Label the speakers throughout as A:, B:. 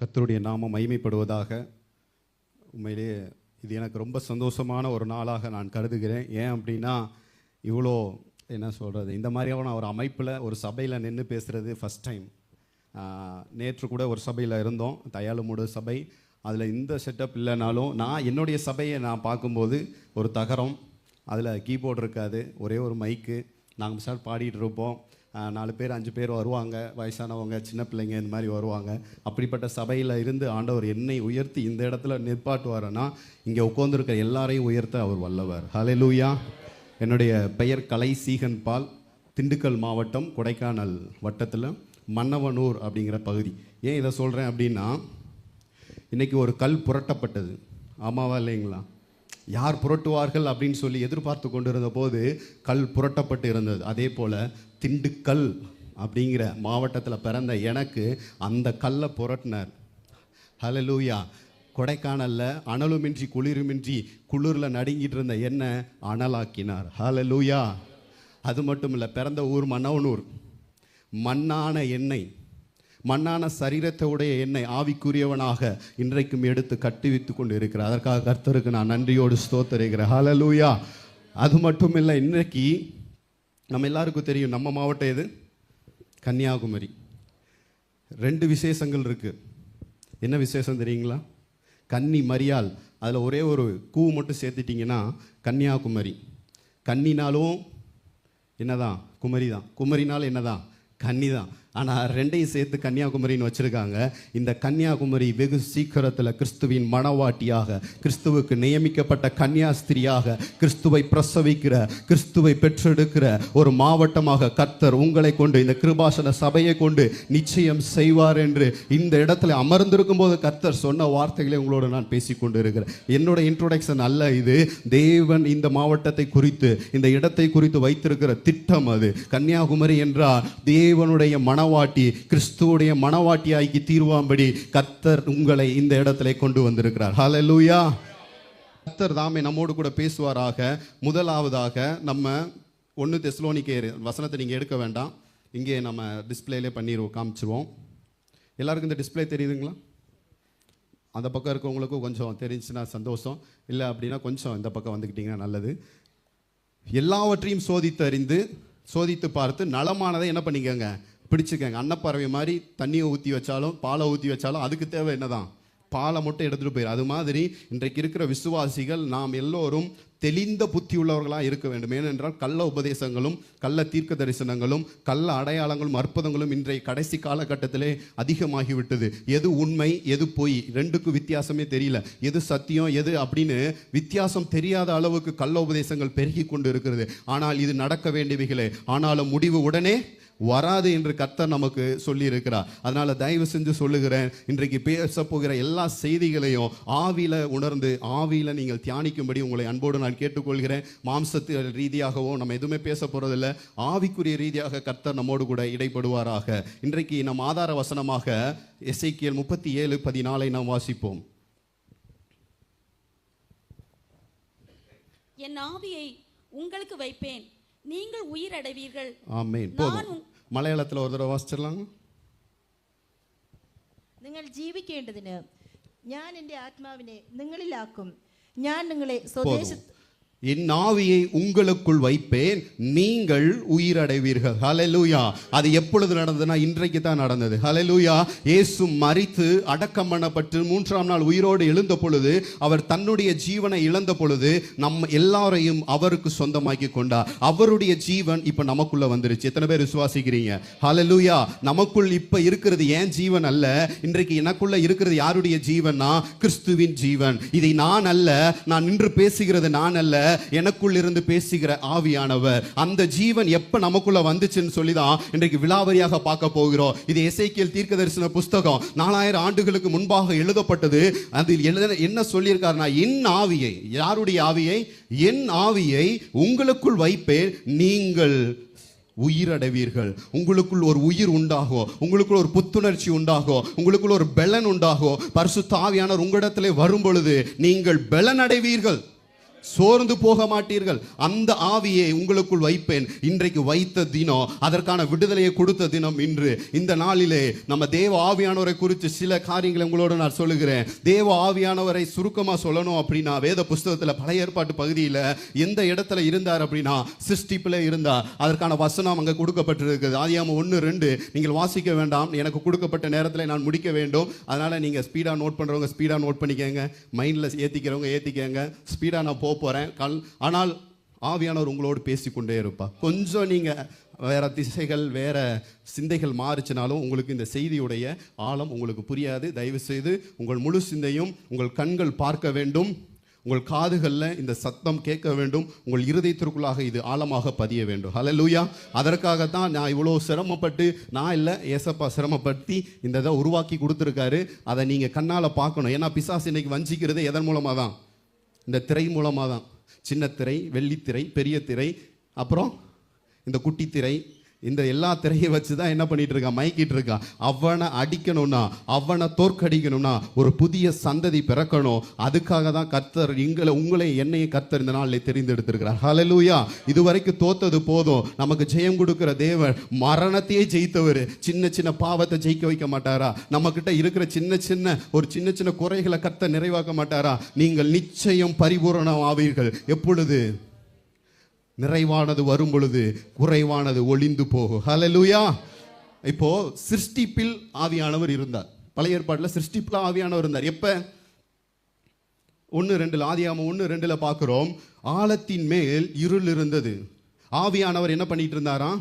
A: கத்தருடைய நாமம் மகிமைப்படுவதாக உண்மையிலேயே இது எனக்கு ரொம்ப சந்தோஷமான ஒரு நாளாக நான் கருதுகிறேன். ஏன் அப்படின்னா இவ்வளோ என்ன சொல்கிறது இந்த மாதிரியான ஒரு அமைப்பில் ஒரு சபையில் நின்று பேசுகிறது ஃபஸ்ட் டைம் நேற்று கூட ஒரு சபையில் இருந்தோம் தயாளுமூடு சபை. அதில் இந்த செட்டப் இல்லைனாலும் நான் என்னுடைய சபையை நான் பார்க்கும்போது ஒரு தகரம் அதில் கீபோர்டு இருக்காது ஒரே ஒரு மைக்கு நாங்கள் சார் பாடிட்டு இருப்போம். நாலு பேர் அஞ்சு பேர் வருவாங்க. வயசானவங்க சின்ன பிள்ளைங்க இந்த மாதிரி வருவாங்க. அப்படிப்பட்ட சபையில் இருந்து ஆண்டவர் என்னை உயர்த்தி இந்த இடத்துல நிற்பாட்டுவாருன்னா இங்கே உட்காந்துருக்க எல்லாரையும் உயர்த்த அவர் வல்லவர். ஹalleluya என்னுடைய பெயர் கலை சீகன் பால் திண்டுக்கல் மாவட்டம் கொடைக்கானல் வட்டத்தில் மன்னவனூர் அப்படிங்கிற பகுதி. ஏன் இதை சொல்கிறேன் அப்படின்னா இன்றைக்கி ஒரு கல் புரட்டப்பட்டது. ஆமாவா இல்லைங்களா? யார் புரட்டுவார்கள் அப்படின்னு சொல்லி எதிர்பார்த்து கொண்டிருந்த போது கல் புரட்டப்பட்டு இருந்தது. அதே போல் திண்டுக்கல் அப்படிங்கிற மாவட்டத்தில் பிறந்த எனக்கு அந்த கல்லை புரட்டினார். ஹலலூயா கொடைக்கானலில் அனலுமின்றி குளிருமின்றி குளிரில் நடுங்கிட்டு இருந்த என்ன அனலாக்கினார். ஹலலூயா அது மட்டும் இல்லை பிறந்த ஊர் மன்னவனூர். மண்ணான எண்ணெய் மண்ணான சரீரத்தை உடைய என்னை ஆவிக்குரியவனாக இன்றைக்கும் எடுத்து கட்டுவித்து கொண்டு இருக்கிறார் அதற்காக கர்த்தருக்கு நான் நன்றியோடு ஸ்தோத்தரிக்கிறேன். ஹalleluya அது மட்டும் இல்லை இன்றைக்கு நம்ம எல்லாருக்கும் தெரியும் நம்ம மாவட்டம் எது? கன்னியாகுமரி. ரெண்டு விசேஷங்கள் இருக்குது என்ன விசேஷம் தெரியுங்களா? கன்னி மரியால் அதில் ஒரே ஒரு கூ மட்டும் சேர்த்துட்டிங்கன்னா கன்னியாகுமரி. கன்னினாலும் என்னதான்? குமரி தான் குமரினாலும் என்னதான்? கன்னி தான் ஆனால் ரெண்டையும் சேர்த்து கன்னியாகுமரின்னு வச்சுருக்காங்க. இந்த கன்னியாகுமரி வெகு சீக்கிரத்தில் கிறிஸ்துவின் மனவாட்டியாக கிறிஸ்துவுக்கு நியமிக்கப்பட்ட கன்னியாஸ்திரியாக கிறிஸ்துவை பிரசவிக்கிற கிறிஸ்துவை பெற்றெடுக்கிற ஒரு மாவட்டமாக கர்த்தர் உங்களை கொண்டு இந்த கிருபாசன சபையை கொண்டு நிச்சயம் செய்வார் என்று இந்த இடத்துல அமர்ந்திருக்கும் போது கர்த்தர் சொன்ன வார்த்தைகளை உங்களோடு நான் பேசிக்கொண்டு இருக்கிறேன் என்னோட இன்ட்ரோடக்ஷன் அல்ல இது. தேவன் இந்த மாவட்டத்தை குறித்து இந்த இடத்தை குறித்து வைத்திருக்கிற திட்டம் அது. கன்னியாகுமரி என்றால் தேவனுடைய மன மனவாட்டி கிறிஸ்துவுடைய மணவாட்டியாக்கி தீர்வாம்படி கத்தர் உங்களை இந்த இடத்துல கொண்டு வந்திருக்கிறார். ஹால லூயா கத்தர் தாமே நம்மோடு கூட பேசுவாராக. முதலாவதாக நம்ம ஒன்று தெஸ்லோனிக்கேர் வசனத்தை நீங்கள் எடுக்க வேண்டாம். இங்கே நம்ம டிஸ்பிளேலே பண்ணிடுவோம் காமிச்சிருவோம் எல்லாருக்கும் இந்த டிஸ்ப்ளே தெரியுதுங்களா? அந்த பக்கம் இருக்கவங்களுக்கும் கொஞ்சம் தெரிஞ்சுன்னா சந்தோஷம். இல்லை அப்படின்னா கொஞ்சம் இந்த பக்கம் வந்துக்கிட்டிங்கன்னா நல்லது. எல்லாவற்றையும் சோதித்து அறிந்து சோதித்து பார்த்து நலமானதை என்ன பண்ணிக்கங்க பிடிச்சிருக்காங்க. அன்னப்பறவை மாதிரி தண்ணியை ஊற்றி வச்சாலும் பாலை ஊற்றி வச்சாலும் அதுக்கு தேவை என்னதான்? பாலை மட்டும் எடுத்துகிட்டு போயிரு. அது மாதிரி இன்றைக்கு இருக்கிற விசுவாசிகள் நாம் எல்லோரும் தெளிந்த புத்தி உள்ளவர்களாக இருக்க வேண்டும். ஏனென்றால் கள்ள உபதேசங்களும் கள்ள தீர்க்க தரிசனங்களும் கள்ள அடையாளங்களும் அற்புதங்களும் இன்றைய கடைசி காலகட்டத்திலே அதிகமாகிவிட்டது. எது உண்மை எது பொய் ரெண்டுக்கும் வித்தியாசமே தெரியல. எது சத்தியம் எது அப்படின்னு வித்தியாசம் தெரியாத அளவுக்கு கள்ள உபதேசங்கள் பெருகி கொண்டு இருக்கிறது ஆனால் இது நடக்க வேண்டியவைகளே. ஆனாலும் முடிவு உடனே வராது என்று கர்த்தர் நமக்கு சொல்லி இருக்கிறார் அதனால தயவு செஞ்சு சொல்லுகிறேன் இன்றைக்கு பேச போகிற எல்லா செய்திகளையும் ஆவியில உணர்ந்து ஆவியில நீங்கள் தியானிக்கும்படி உங்களை அன்போடு நான் கேட்டுக்கொள்கிறேன். மாம்சத்து ரீதியாகவோ நம்ம எதுவுமே பேச போறதில்ல. ஆவிக்குரிய ரீதியாக கர்த்தர் நம்மோடு கூட இடைப்படுவாராக. இன்றைக்கு நம் ஆதார வசனமாக எஸ்ஐக்கியல் முப்பத்தி ஏழு பதினாலை நாம் வாசிப்போம்.
B: என் ஆவியை உங்களுக்கு வைப்பேன். நீங்கள் உயிரடைவீர்கள்.
A: ஆமென்.
B: நான்
A: போதும். മലയാളത്തിൽ ഓർത്തഡോ മാസ്റ്ററിലാണ്.
C: നിങ്ങൾ ജീവിക്കേണ്ടതിന് ഞാൻ എന്റെ ആത്മാവിനെ നിങ്ങളിലാക്കും. ഞാൻ നിങ്ങളെ
A: സ്വദേശത്ത് என் ஆவியை உங்களுக்குள் வைப்பேன். நீங்கள் உயிரடைவீர்கள். ஹலலூயா அது எப்பொழுது நடந்ததுன்னா இன்றைக்கு தான் நடந்தது. ஹலலூயா இயேசு மரித்து அடக்கம் பண்ணப்பட்டு மூன்றாம் நாள் உயிரோடு எழுந்த பொழுது அவர் தன்னுடைய ஜீவனை இழந்த பொழுது நம்ம எல்லாரையும் அவருக்கு சொந்தமாக்கி கொண்டார். அவருடைய ஜீவன் இப்போ நமக்குள்ள வந்துருச்சு. எத்தனை பேர் விசுவாசிக்கிறீங்க? ஹலலூயா நமக்குள் இப்போ இருக்கிறது ஏன் ஜீவன் அல்ல? இன்றைக்கு எனக்குள்ள இருக்கிறது யாருடைய ஜீவன்னா கிறிஸ்துவின் ஜீவன். இதை நான் அல்ல நான் நின்று பேசுகிறது நான் அல்ல எனக்குள் இருந்து பேசுகிற ஆவியானவர். அந்த ஜீவன் எப்ப நமக்குள்ள வந்துச்சுன்னு சொல்லி தான் இன்றைக்கு விலாவரியாக பார்க்க போகிறோம். இது இசைக்கியல் தீர்க்க தரிசன புஸ்தகம். நாலாயிரம் ஆண்டுகளுக்கு முன்பாக எழுதப்பட்டது. அதில் எழுத என்ன சொல்லியிருக்காருன்னா என் ஆவியை யாருடைய ஆவியை? என் ஆவியை உங்களுக்குள் வைப்பேன். நீங்கள் உயிரடைவீர்கள். உங்களுக்குள் ஒரு உயிர் உண்டாகும். உங்களுக்குள் ஒரு புத்துணர்ச்சி உண்டாகும். உங்களுக்குள் ஒரு பெலன் உண்டாகும். பரிசு தாவியானவர் உங்களிடத்திலே வரும் பொழுது நீங்கள் பெலன் அடைவீர்கள் சோர்ந்து போக மாட்டீர்கள். அந்த ஆவியை உங்களுக்குள் வைப்பேன். இன்றைக்கு வைத்த தினம் அதற்கான விடுதலையை கொடுத்த தினம் இன்று. இந்த நாளிலே நம்ம தேவ ஆவியானவரை குறித்து சில காரியங்களை உங்களோட நான் சொல்லுகிறேன். தேவ ஆவியானவரை சுருக்கமாக சொல்லணும் அப்படின்னா வேத புஸ்தகத்தில் பழைய ஏற்பாட்டு பகுதியில் எந்த இடத்துல இருந்தார் அப்படின்னா சிருஷ்டிப்பில் இருந்தார். அதற்கான வசனம் அங்கே கொடுக்கப்பட்டிருக்குது. ஆதியாம ஒன்று ரெண்டு. நீங்கள் வாசிக்க வேண்டாம். எனக்கு கொடுக்கப்பட்ட நேரத்தில் நான் முடிக்க வேண்டும். அதனால் நீங்கள் ஸ்பீடாக நோட் பண்ணுறவங்க ஸ்பீடாக நோட் பண்ணிக்கோங்க. மைண்டில் ஏற்றிக்கிறவங்க ஏற்றிக்கோங்க ஸ்பீடாக நான் போக போகிறேன் கல் ஆனால் ஆவியானவர் உங்களோடு பேசிக்கொண்டே இருப்பா. கொஞ்சம் நீங்கள் வேற திசைகள் வேற சிந்தைகள் மாறுச்சுனாலும் உங்களுக்கு இந்த செய்தியுடைய ஆழம் உங்களுக்கு புரியாது. தயவு செய்து உங்கள் முழு சிந்தையும் உங்கள் கண்கள் பார்க்க வேண்டும். உங்கள் காதுகளில் இந்த சத்தம் கேட்க வேண்டும். உங்கள் இருதயத்திற்குள்ளாக இது ஆழமாக பதிய வேண்டும். ஹalleluya அதற்காக தான் நான் இவ்வளோ சிரமப்பட்டு நான் இல்லை ஏசப்பா சிரமப்படுத்தி இந்த இதை உருவாக்கி கொடுத்துருக்காரு. அதை நீங்கள் கண்ணால் பார்க்கணும். ஏன்னா பிசாசு இன்னைக்கு வஞ்சிக்கிறது எதன் மூலமாக தான் இந்த திரை மூலமாக தான் சின்ன திரை வெள்ளித்திரை பெரிய திரை அப்புறம் இந்த குட்டி திரை இந்த எல்லா திரையை வச்சு தான் என்ன பண்ணிட்டு இருக்கான் மயக்கிட்டு இருக்கான் அவனை அடிக்கணும்னா அவனை தோற்கடிக்கணும்னா ஒரு புதிய சந்ததி பிறக்கணும். அதுக்காக தான் கர்த்தர் எங்களை உங்களை என்னையும் கர்த்தர் இந்த நாளில் தெரிந்தெடுத்திருக்கிறார். ஹலலூயா இதுவரைக்கும் தோத்தது போதும். நமக்கு ஜெயம் கொடுக்குற தேவன் மரணத்தையே ஜெயித்தவர். சின்ன சின்ன பாவத்தை ஜெயிக்க வைக்க மாட்டாரா? நம்ம கிட்ட இருக்கிற சின்ன சின்ன ஒரு சின்ன சின்ன குறைகளை கர்த்தர் நிறைவாக்க மாட்டாரா? நீங்கள் நிச்சயம் பரிபூரணம் ஆவீர்கள் எப்பொழுது? நிறைவானது வரும் பொழுது குறைவானது ஒளிந்து போகும். ஹalleluya இப்போ சிருஷ்டிப்பில் ஆவியானவர் இருந்தார். பழைய ஏற்பாட்டில் சிருஷ்டிப்பில் ஆவியானவர் இருந்தார். எப்ப? ஒன்று ரெண்டில். ஆதியாம ஒன்று ரெண்டில் பார்க்குறோம். ஆழத்தின் மேல் இருள் இருந்தது. ஆவியானவர் என்ன பண்ணிட்டு இருந்தாராம்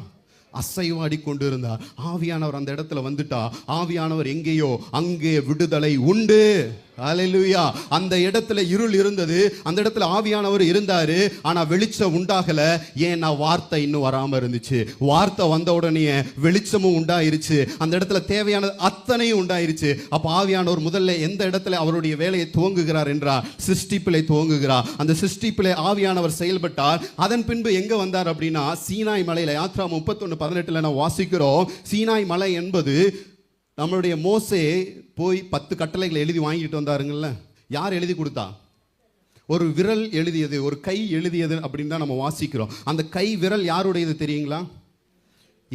A: அசைவாடி கொண்டு இருந்தார் ஆவியானவர் அந்த இடத்துல வந்துட்டா. ஆவியானவர் எங்கேயோ அங்கே விடுதலை உண்டு. அலையிலுயா அந்த இடத்துல இருள் இருந்தது. அந்த இடத்துல ஆவியானவர் இருந்தாரு. ஆனா வெளிச்சம் உண்டாகல. நான் வார்த்தை இன்னும் வராம இருந்துச்சு. வார்த்தை வந்த உடனே வெளிச்சமும் உண்டாயிருச்சு. அந்த இடத்துல தேவையான அத்தனையும் உண்டாயிருச்சு. அப்ப ஆவியானவர் முதல்ல எந்த இடத்துல அவருடைய வேலையை துவங்குகிறார் என்றார்? சிருஷ்டிப்பிலை துவங்குகிறார். அந்த சிருஷ்டிப்பிலை ஆவியானவர் செயல்பட்டார். அதன் பின்பு எங்க வந்தார் அப்படின்னா சீனாய் மலையில யாத்ரா முப்பத்தொன்னு பதினெட்டுல நான் வாசிக்கிறோம். சீனாய் மலை என்பது நம்மளுடைய மோசே போய் பத்து கட்டளைகளை எழுதி வாங்கிட்டு வந்தாருங்கள்ல யார் எழுதி கொடுத்தா? ஒரு விரல் எழுதியது ஒரு கை எழுதியது அப்படின்னு தான் நம்ம வாசிக்கிறோம். அந்த கை விரல் யாருடையது தெரியுங்களா?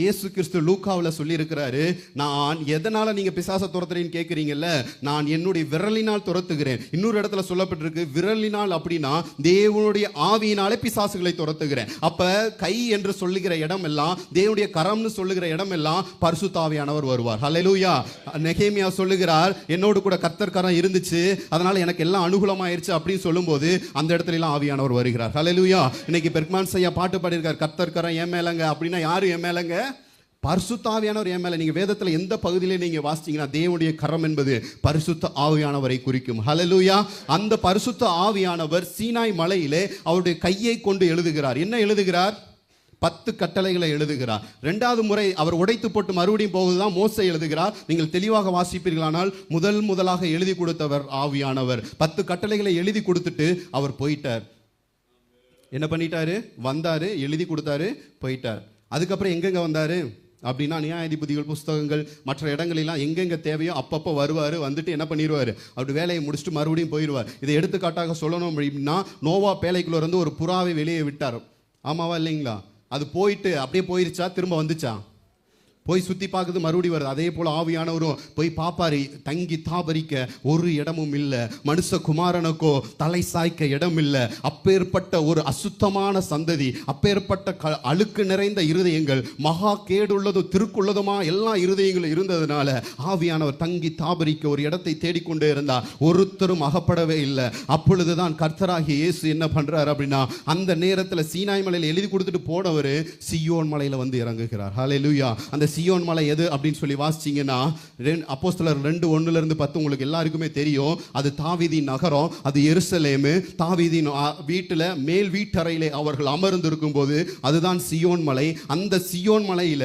A: இயேசு கிறிஸ்து லூக்காவில் சொல்லியிருக்கிறாரு நான் எதனால் நீங்கள் பிசாச துரத்துறீன்னு கேட்குறீங்கல்ல நான் என்னுடைய விரலினால் துரத்துகிறேன். இன்னொரு இடத்துல சொல்லப்பட்டிருக்கு விரலினால் அப்படின்னா தேவனுடைய ஆவியினாலே பிசாசுகளை துரத்துகிறேன். அப்போ கை என்று சொல்லுகிற இடம் எல்லாம் தேவனுடைய கரம்னு சொல்லுகிற இடம் எல்லாம் பரிசுத்தாவியானவர் வருவார். ஹலெலூயா நெகேமியா சொல்லுகிறார் என்னோடு கூட கர்த்தர் கரம் இருந்துச்சு அதனால் எனக்கு எல்லாம் அனுகூலமாயிருச்சு அப்படின்னு சொல்லும்போது அந்த இடத்துல எல்லாம் ஆவியானவர் வருகிறார். ஹலெலூயா இன்னைக்கு பெர்க்மான் ஐயா பாட்டு பாடியிருக்கார் கர்த்தர் கரம் ஏன் மேலங்க அப்படின்னா யாரும் ஏன் மேலங்க? பரிசுத்தாவியானவர் என் மேலே நீங்கள் வேதத்தில் எந்த பகுதியிலே நீங்கள் வாசிச்சீங்கன்னா தேவனுடைய கரம் என்பது பரிசுத்த ஆவியானவரை குறிக்கும். ஹலலூயா அந்த பரிசுத்த ஆவியானவர் சீனாய் மலையிலே அவருடைய கையை கொண்டு எழுதுகிறார். என்ன எழுதுகிறார்? பத்து கட்டளைகளை எழுதுகிறார். ரெண்டாவது முறை அவர் உடைத்து போட்டு மறுபடியும் போகுதுதான் மோசை எழுதுகிறார். நீங்கள் தெளிவாக வாசிப்பீர்களானால் முதல் முதலாக எழுதி கொடுத்தவர் ஆவியானவர். பத்து கட்டளைகளை எழுதி கொடுத்துட்டு அவர் போயிட்டார். என்ன பண்ணிட்டாரு? வந்தாரு எழுதி கொடுத்தாரு போயிட்டார். அதுக்கப்புறம் எங்கெங்க வந்தாரு? அப்படின்னா நியாயாதிபதிகள் புஸ்தகங்கள் மற்ற இடங்களெல்லாம் எங்கெங்கே தேவையோ அப்பப்போ வருவார் வந்துட்டு என்ன பண்ணிடுவார் அப்படி வேலையை முடிச்சுட்டு மறுபடியும் போயிடுவார் இதை எடுத்துக்காட்டாக சொல்லணும் அப்படின்னா நோவா பேலைக்குள்ளே இருந்து ஒரு புறாவை வெளியே விட்டார். ஆமாவா இல்லைங்களா? அது போயிட்டு அப்படியே போயிருச்சா திரும்ப வந்துச்சா? போய் சுற்றி பார்க்குது மறுபடி வருது. அதே போல் ஆவியானவரும் போய் பாப்பாரு தங்கி தாபரிக்க ஒரு இடமும் இல்லை. மனுஷ குமாரனுக்கோ தலை சாய்க்க இடம் இல்லை. அப்பேற்பட்ட ஒரு அசுத்தமான சந்ததி அப்பேற்பட்ட க அழுக்கு நிறைந்த இருதயங்கள் மகா கேடுள்ளதும் திருக்குள்ளதுமா எல்லா இருதயங்களும் இருந்ததுனால ஆவியானவர் தங்கி தாபரிக்க ஒரு இடத்தை தேடிக்கொண்டே இருந்தார். ஒருத்தரும் அகப்படவே இல்லை. அப்பொழுதுதான் கர்த்தராகிய இயேசு என்ன பண்ணுறாரு அப்படின்னா அந்த நேரத்தில் சீனாய் மலையில் எழுதி கொடுத்துட்டு போனவர் சியோன் மலையில் வந்து இறங்குகிறார். ஹalleluya. அந்த சியோன் மலை எது அப்படின்னு சொல்லி வாசிச்சீங்கன்னா அப்போஸ்தலர் ரெண்டு ஒன்றுலேருந்து இருந்து பத்து உங்களுக்கு எல்லாருக்குமே தெரியும். அது தாவீதின் நகரம் அது எருசலேமு. தாவிதின் வீட்டில் மேல் வீட்டறையிலே அவர்கள் அமர்ந்து இருக்கும்போது அதுதான் சியோன் மலை. அந்த சியோன் மலையில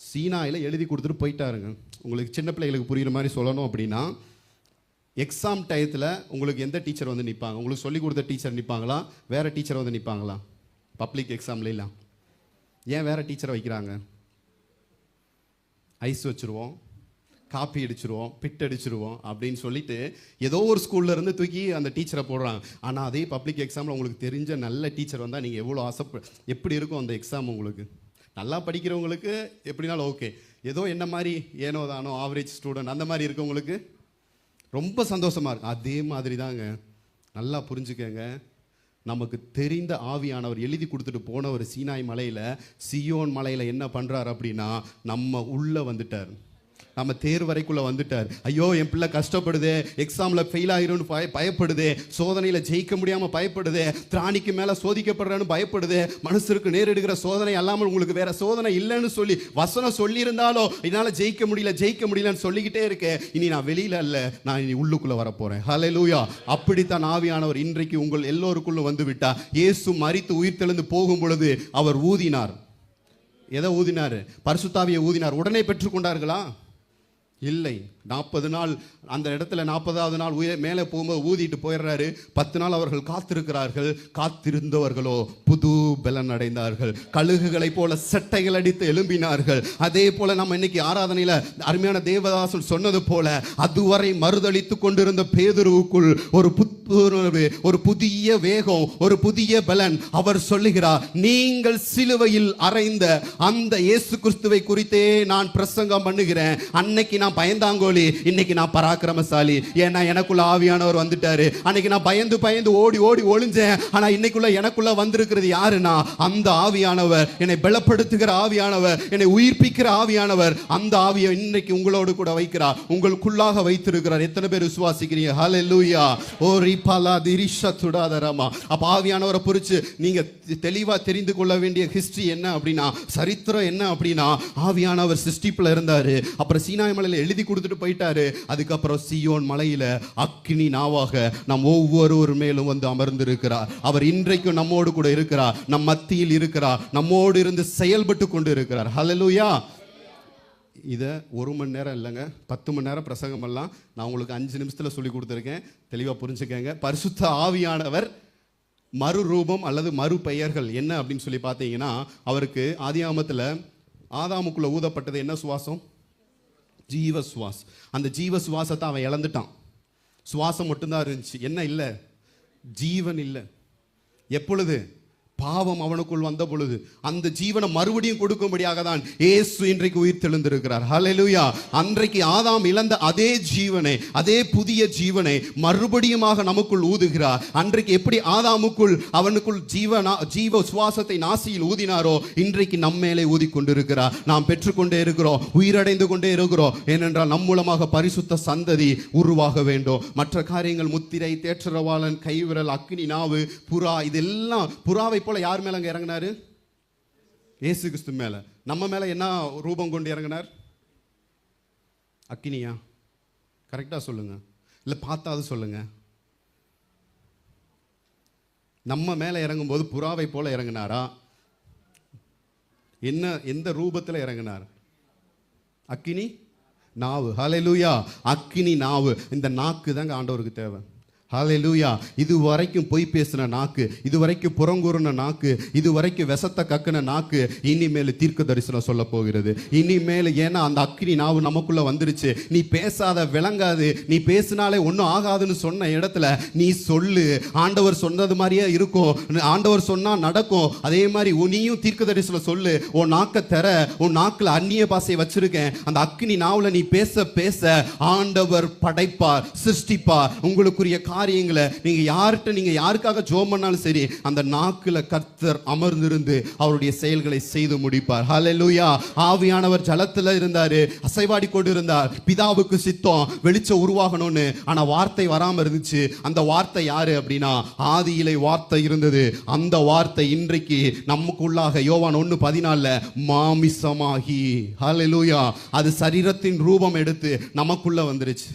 A: சீனாயில எழுதி கொடுத்துட்டு போயிட்டாருங்க. உங்களுக்கு சின்ன பிள்ளைகளுக்கு புரியுற மாதிரி சொல்லணும் அப்படின்னா எக்ஸாம் டயத்தில் உங்களுக்கு எந்த டீச்சர் வந்து நிற்பாங்க உங்களுக்கு சொல்லிக் கொடுத்த டீச்சர் நிற்பாங்களா வேறு டீச்சர் வந்து நிற்பாங்களா பப்ளிக் எக்ஸாம்லாம் ஏன் வேறு டீச்சரை வைக்கிறாங்க? ஐஸ் வச்சுருவோம் காப்பி அடிச்சிருவோம் பிட் அடிச்சிருவோம் அப்படின்னு சொல்லிட்டு ஏதோ ஒரு ஸ்கூல்ல இருந்து தூக்கி அந்த டீச்சரை போடுறாங்க. ஆனால் அதே பப்ளிக் எக்ஸாமில் உங்களுக்கு தெரிஞ்ச நல்ல டீச்சர் வந்தால் நீங்கள் எவ்வளோ ஆசைப்ப எப்படி இருக்கும் அந்த எக்ஸாம் உங்களுக்கு? நல்லா படிக்கிறவங்களுக்கு எப்படினாலும் ஓகே ஏதோ என்ன மாதிரி ஏனோ தானோ ஆவரேஜ் ஸ்டூடெண்ட் அந்த மாதிரி இருக்கவங்களுக்கு ரொம்ப சந்தோஷமாக இருக்கும் அதே மாதிரி தாங்க நல்லா புரிஞ்சுக்கங்க. நமக்கு தெரிந்த ஆவியானவர் எழுதி கொடுத்துட்டு போன ஒரு சீனாய் மலையில் சியோன் மலையில் என்ன பண்ணுறார் அப்படின்னா நம்ம உள்ளே வந்துட்டார். நம்ம தேர் வரைக்குள்ளே வந்துட்டார். ஐயோ என் பிள்ளை கஷ்டப்படுது எக்ஸாமில் ஃபெயில் ஆகிரும்னு பய பயப்படுது சோதனையில் ஜெயிக்க முடியாமல் பயப்படுது திராணிக்கு மேலே சோதிக்கப்படுறேன்னு பயப்படுது மனுஷருக்கு நேரிடுகிற சோதனை அல்லாமல் உங்களுக்கு வேற சோதனை இல்லைன்னு சொல்லி வசனம் சொல்லியிருந்தாலும் என்னால் ஜெயிக்க முடியல ஜெயிக்க முடியலன்னு சொல்லிக்கிட்டே இருக்கேன் இனி நான் வெளியில அல்ல நான் இனி உள்ளுக்குள்ளே வரப்போகிறேன் போறேன் லூயா அப்படித்தான் ஆவியானவர் இன்றைக்கு உங்கள் எல்லோருக்குள்ளும் வந்து விட்டா இயேசு மறித்து உயிர்த்தெழுந்து போகும் பொழுது அவர் ஊதினார். எதை ஊதினார்? பரிசுத்தாவியை ஊதினார். உடனே பெற்றுக்கொண்டார்களா? இல்லை. நாற்பது நாள் அந்த இடத்துல நாற்பதாவது நாள் உய மேலே போகும்போது ஊதிட்டு போயிடுறாரு. பத்து நாள் அவர்கள் காத்திருக்கிறார்கள். காத்திருந்தவர்களோ புது பலன் அடைந்தார்கள். கழுகுகளைப் போல சட்டைகள் அடித்து எழும்பினார்கள். அதே போல நம்ம இன்னைக்கு ஆராதனையில அருமையான தேவதாசன் சொன்னது போல அதுவரை மறுதளித்து கொண்டிருந்த பேதுருவுக்குள் ஒரு புத்துணர்வு ஒரு புதிய வேகம் ஒரு புதிய பலன் அவர் சொல்லுகிறார் நீங்கள் சிலுவையில் அறைந்த அந்த இயேசு கிறிஸ்துவை குறித்தே நான் பிரசங்கம் பண்ணுகிறேன். அன்னைக்கு நான் சொல்லி இன்னைக்கு நான் பராக்கிரமசாலி. ஏன்னா எனக்குள்ள ஆவியானவர் வந்துட்டாரு. அன்னைக்கு நான் பயந்து பயந்து ஓடி ஓடி ஒளிஞ்சேன். ஆனா இன்னைக்குள்ள எனக்குள்ள வந்திருக்கிறது யாருன்னா அந்த ஆவியானவர். என்னை பலப்படுத்துகிற ஆவியானவர். என்னை உயிர்ப்பிக்கிற ஆவியானவர். அந்த ஆவியை இன்னைக்கு உங்களோடு கூட வைக்கிறார். உங்களுக்குள்ளாக வைத்திருக்கிறார். எத்தனை பேர் விசுவாசிக்கிறீங்க? ஹalleluya ஓ ரிபாலா திரிஷா துடாதரமா அப்ப ஆவியானவரை குறித்து நீங்க தெ- தெளிவா தெரிந்து கொள்ள வேண்டிய ஹிஸ்டரி என்ன அப்படின்னா சரித்திரம் என்ன அப்படின்னா ஆவியானவர் சிருஷ்டிப்புல இருந்தாரு. அப்புறம் சீனாய் மலையில் எழுதி கொடுத்துட்டு போயிட்டாரு. அதுக்கப்புறம் சியோன் மலையில அக்கினி நாவாக நம் ஒவ்வொருவர் மேலும் வந்து அமர்ந்திருக்கிறார். அவர் இன்றைக்கும் நம்மோடு கூட இருக்கிறார். நம் மத்தியில் இருக்கிறார். நம்மோடு இருந்து செயல்பட்டு கொண்டு இருக்கிறார் ஹலலுயா இதை ஒரு மணி நேரம் இல்லைங்க. பத்து மணி நேரம் பிரசங்கம் எல்லாம் நான் உங்களுக்கு அஞ்சு நிமிஷத்தில் சொல்லி கொடுத்துருக்கேன். தெளிவாக புரிஞ்சுக்கங்க. பரிசுத்த ஆவியானவர் மறுரூபம் அல்லது மறுபெயர்கள் என்ன அப்படின்னு சொல்லி பார்த்தீங்கன்னா அவருக்கு ஆதியாமத்தில் ஆதாமுக்குள்ளே ஊதப்பட்டது என்ன சுவாசம்? ஜீவ சுவாஸ் அந்த ஜீவ சுவாசத்தை அவன் இழந்துட்டான். சுவாசம் மட்டும்தான் இருந்துச்சு. என்ன இல்லை? ஜீவன் இல்லை. எப்பொழுது? பாவம் அவனுக்குள் வந்த பொழுது அந்த ஜீவனை மறுபடியும் கொடுக்கும்படியாக தான் ஏசு இன்றைக்கு உயிர் தெழுந்திருக்கிறார். ஹலெலுயா அன்றைக்கு ஆதாம் இழந்த அதே ஜீவனை அதே புதிய ஜீவனை மறுபடியுமாக நமக்குள் ஊதுகிறார். அன்றைக்கு எப்படி ஆதாமுக்குள் அவனுக்குள் ஜீவனா ஜீவ சுவாசத்தை நாசியில் ஊதினாரோ இன்றைக்கு நம்மேலே ஊதி கொண்டிருக்கிறார் நாம் பெற்றுக்கொண்டே இருக்கிறோம் உயிரடைந்து கொண்டே இருக்கிறோம். ஏனென்றால் நம் மூலமாக பரிசுத்த சந்ததி உருவாக வேண்டும். மற்ற காரியங்கள் முத்திரை தேற்றரவாளன் கைவிரல் அக்னி நாவு புறா இதெல்லாம் புறாவை போல யார் மேலே அங்கே இறங்கினாரு? இயேசு கிறிஸ்து மேல. நம்ம மேல என்ன ரூபம் கொண்டு இறங்கினார்? அக்கினியா? கரெக்டா சொல்லுங்க. பார்த்தா அது சொல்லுங்க. நம்ம மேல இறங்கும்போது புறாவை போல இறங்கினாரா? என்ன எந்த ரூபத்தில் இறங்கினார்? அக்கினி? நாவு. ஹலெலுயா அக்கினி நாவு. இந்த நாக்கு தாங்க ஆண்டவருக்கு தேவை. லூயா இது வரைக்கும் பொய் பேசின நாக்கு இது வரைக்கும் புறங்கூறின நாக்கு இது வரைக்கும் விஷத்தை கக்கின நாக்கு இனிமேல் தீர்க்க தரிசனம் சொல்ல போகிறது இனிமேல் ஏன்னா அந்த அக்னி நாவு நமக்குள்ள வந்துருச்சு. நீ பேசாத விளங்காது. நீ பேசினாலே ஒன்றும் ஆகாதுன்னு சொன்ன இடத்துல நீ சொல்லு. ஆண்டவர் சொன்னது மாதிரியே இருக்கும். ஆண்டவர் சொன்னா நடக்கும். அதே மாதிரி உனியும் நீயும் தீர்க்க தரிசனம் சொல்லு. உன் நாக்க தர உன் நாக்குல அந்நிய பாசையை வச்சிருக்கேன். அந்த அக்னி நாவுல நீ பேச பேச ஆண்டவர் படைப்பார் சிருஷ்டிப்பார். உங்களுக்குரிய காரியங்களை நீங்க யார்கிட்ட நீங்க யாருக்காக ஜோம் பண்ணாலும் சரி அந்த நாக்குல கர்த்தர் அமர்ந்திருந்து அவருடைய செயல்களை செய்து முடிப்பார். ஹalleluya ஆவியானவர் ஜலத்துல இருந்தாரு அசைவாடி கொண்டு இருந்தார் பிதாவுக்கு சித்தம் வெளிச்சம் உருவாகணும்னு. ஆனா வார்த்தை வராமல் இருந்துச்சு. அந்த வார்த்தை யாரு அப்படின்னா ஆதியிலே வார்த்தை இருந்தது. அந்த வார்த்தை இன்றைக்கு நமக்குள்ளாக யோவான் ஒன்று பதினாலில் மாமிசமாகி. ஹalleluya அது சரீரத்தின் ரூபம் எடுத்து நமக்குள்ள வந்துருச்சு.